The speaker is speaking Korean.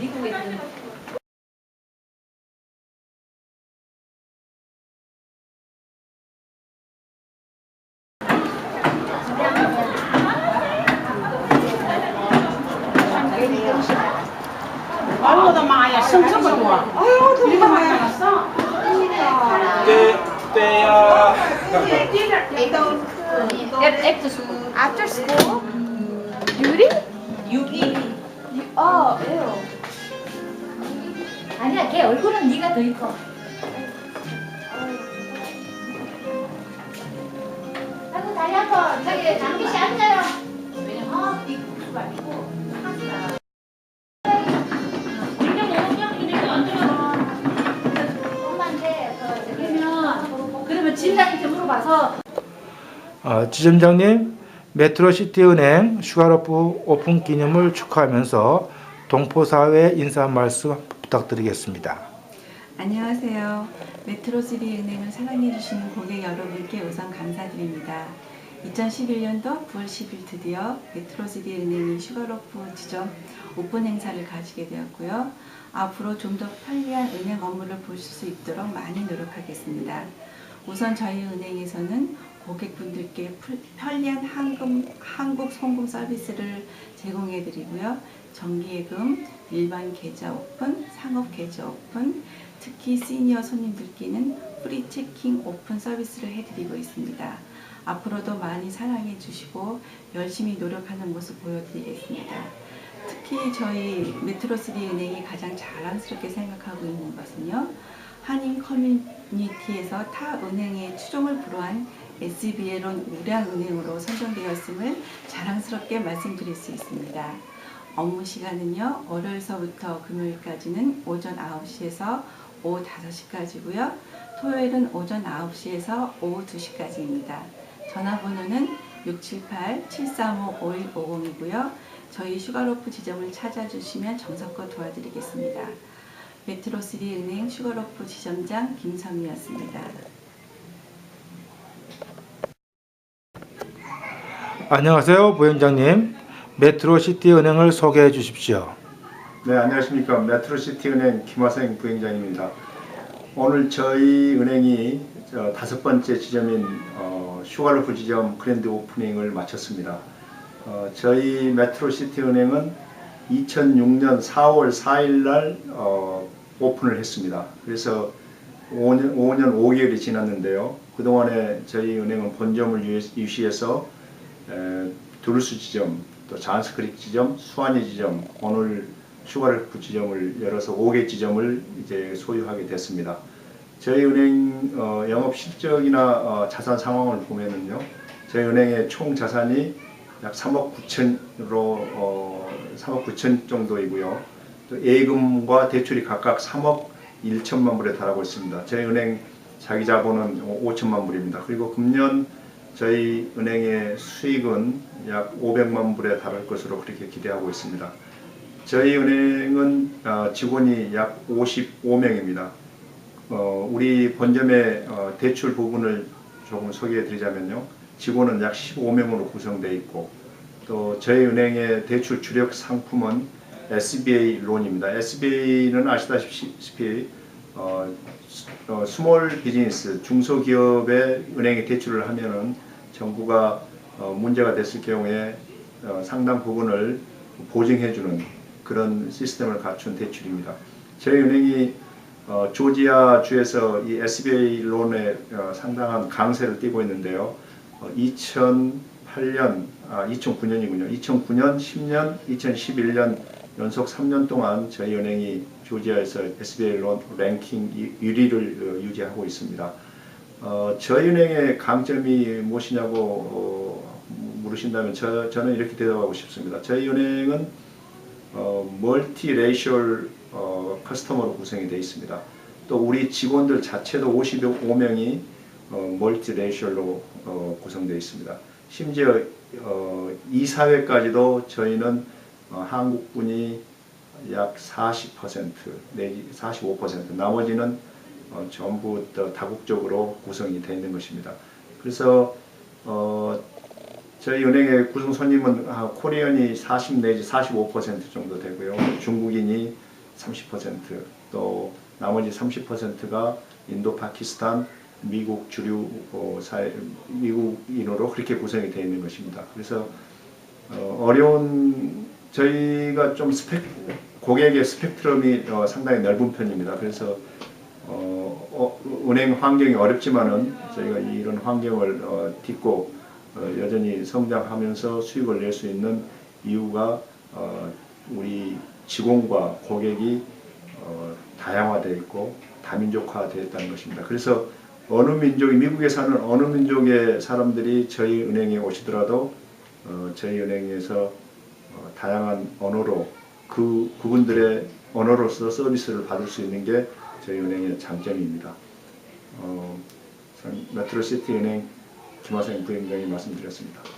미국에 있는 아이고 나 마야 성적을 좋아 아이고 둘이가 마야 났어 때야 After school? Beauty? 유기. 어, 에요. 아니야, 걔 얼굴은 네가 더 이뻐. 아이고 다리 아파. 저기 장기 씨 앉아요. 어, 이 국수가 아니고 파스타. 엄마한테 그 저기면 그러면 진장한테 물어봐서 어, 지점장님, 메트로시티은행 슈가로프 오픈 기념을 축하하면서 동포사회 인사 말씀 부탁드리겠습니다. 안녕하세요. 메트로시리 은행을 사랑해 주시는 고객 여러분께 우선 감사드립니다. 2011년도 9월 10일 드디어 메트로시리 은행이 슈가로프 지점 오픈 행사를 가지게 되었고요. 앞으로 좀 더 편리한 은행 업무를 보실 수 있도록 많이 노력하겠습니다. 우선 저희 은행에서는 고객분들께 풀- 편리한 한금, 한국 송금 서비스를 제공해 드리고요. 정기예금, 일반 계좌 오픈, 상업 계좌 오픈, 특히 시니어 손님들께는 프리 체킹 오픈 서비스를 해드리고 있습니다. 앞으로도 많이 사랑해 주시고 열심히 노력하는 모습 보여드리겠습니다. 특히 저희 메트로시리 은행이 가장 자랑스럽게 생각하고 있는 것은요. 한인 커뮤니티에서 타 은행의 추종을 불허한 SBL은 우량 은행으로 선정되었음을 자랑스럽게 말씀드릴 수 있습니다. 업무 시간은요, 월요일서부터 금요일까지는 오전 9시에서 오후 5시까지고요. 토요일은 오전 9시에서 오후 2시까지입니다. 전화번호는 678-735-5150이고요. 저희 슈가로프 지점을 찾아주시면 정석껏 도와드리겠습니다. 메트로시리 은행 슈가로프 지점장 김선미였습니다. 안녕하세요, 부원장님. 메트로시티 은행을 소개해 주십시오. 네, 안녕하십니까. 메트로시티 은행 김화생 부행장입니다. 오늘 저희 은행이 저 다섯 번째 지점인 어, 슈가로프 지점 그랜드 오프닝을 마쳤습니다. 어, 저희 메트로시티 은행은 2006년 4월 4일 날 어, 오픈을 했습니다. 그래서 5년, 5년 5개월이 지났는데요. 그동안에 저희 은행은 본점을 유시- 유시해서 에, 두루스 지점, 또 잔스크릭 지점, 수완이 지점, 오늘 슈가르프 지점을 열어서 5개 지점을 이제 소유하게 됐습니다. 저희 은행 어, 영업 실적이나 어, 자산 상황을 보면은요, 저희 은행의 총 자산이 약 3억 9천으로 어, 3억 9천 정도이고요. 또 예금과 대출이 각각 3억 1천만 불에 달하고 있습니다. 저희 은행 자기 자본은 5천만 불입니다. 그리고 금년 저희 은행의 수익은 약 500만 불에 달할 것으로 그렇게 기대하고 있습니다. 저희 은행은 어, 직원이 약 55명입니다. 어, 우리 본점의 어, 대출 부분을 조금 소개해 드리자면요. 직원은 약 15명으로 구성되어 있고 또 저희 은행의 대출 주력 상품은 SBA 론입니다. SBA는 아시다시피 어, 스- 어, 스몰 비즈니스 중소기업에 은행에 대출을 하면은 정부가 어, 문제가 됐을 경우에 어, 상당 부분을 보증해주는 그런 시스템을 갖춘 대출입니다. 저희 은행이 어, 조지아 주에서 이 SBA 론에 어, 상당한 강세를 띠고 있는데요. 어, 2008년, 아 2009년이군요. 2009년, 10년, 2011년 연속 3년 동안 저희 은행이 조지아에서 SBA 론 랭킹 1위를 어, 유지하고 있습니다. 어, 저희 은행의 강점이 무엇이냐고 어, 물으신다면 저, 저는 이렇게 대답하고 싶습니다. 저희 은행은 어, 멀티 레이셜 어, 커스터머로 구성이 되어 있습니다. 또 우리 직원들 자체도 55명이 어, 멀티 레이셜로 어, 구성되어 있습니다. 심지어 어, 이사회까지도 저희는 어, 한국분이 약 40% 내지 45% 나머지는 어, 전부 다 다국적으로 구성이 되어 있는 것입니다. 그래서 어, 저희 은행의 구성 손님은 아, 코리안이 40 내지 45% 정도 되고요. 중국인이 30%또 나머지 30%가 인도, 파키스탄, 미국 주류 어, 사회, 미국인으로 그렇게 구성이 되어 있는 것입니다. 그래서 어, 어려운 저희가 좀 스펙 고객의 스펙트럼이 어, 상당히 넓은 편입니다. 그래서 어, 어, 은행 환경이 어렵지만은 저희가 이런 환경을 어, 딛고 어, 여전히 성장하면서 수익을 낼 수 있는 이유가 어, 우리 직원과 고객이 어, 다양화되어 있고 다민족화되어 있다는 것입니다. 그래서 어느 민족이 미국에 사는 어느 민족의 사람들이 저희 은행에 오시더라도 어, 저희 은행에서 어, 다양한 언어로 그 그분들의 언어로서 서비스를 받을 수 있는 게 저희 은행의 장점입니다. 어, 메트로시티 은행 김하생 부행장이 말씀드렸습니다.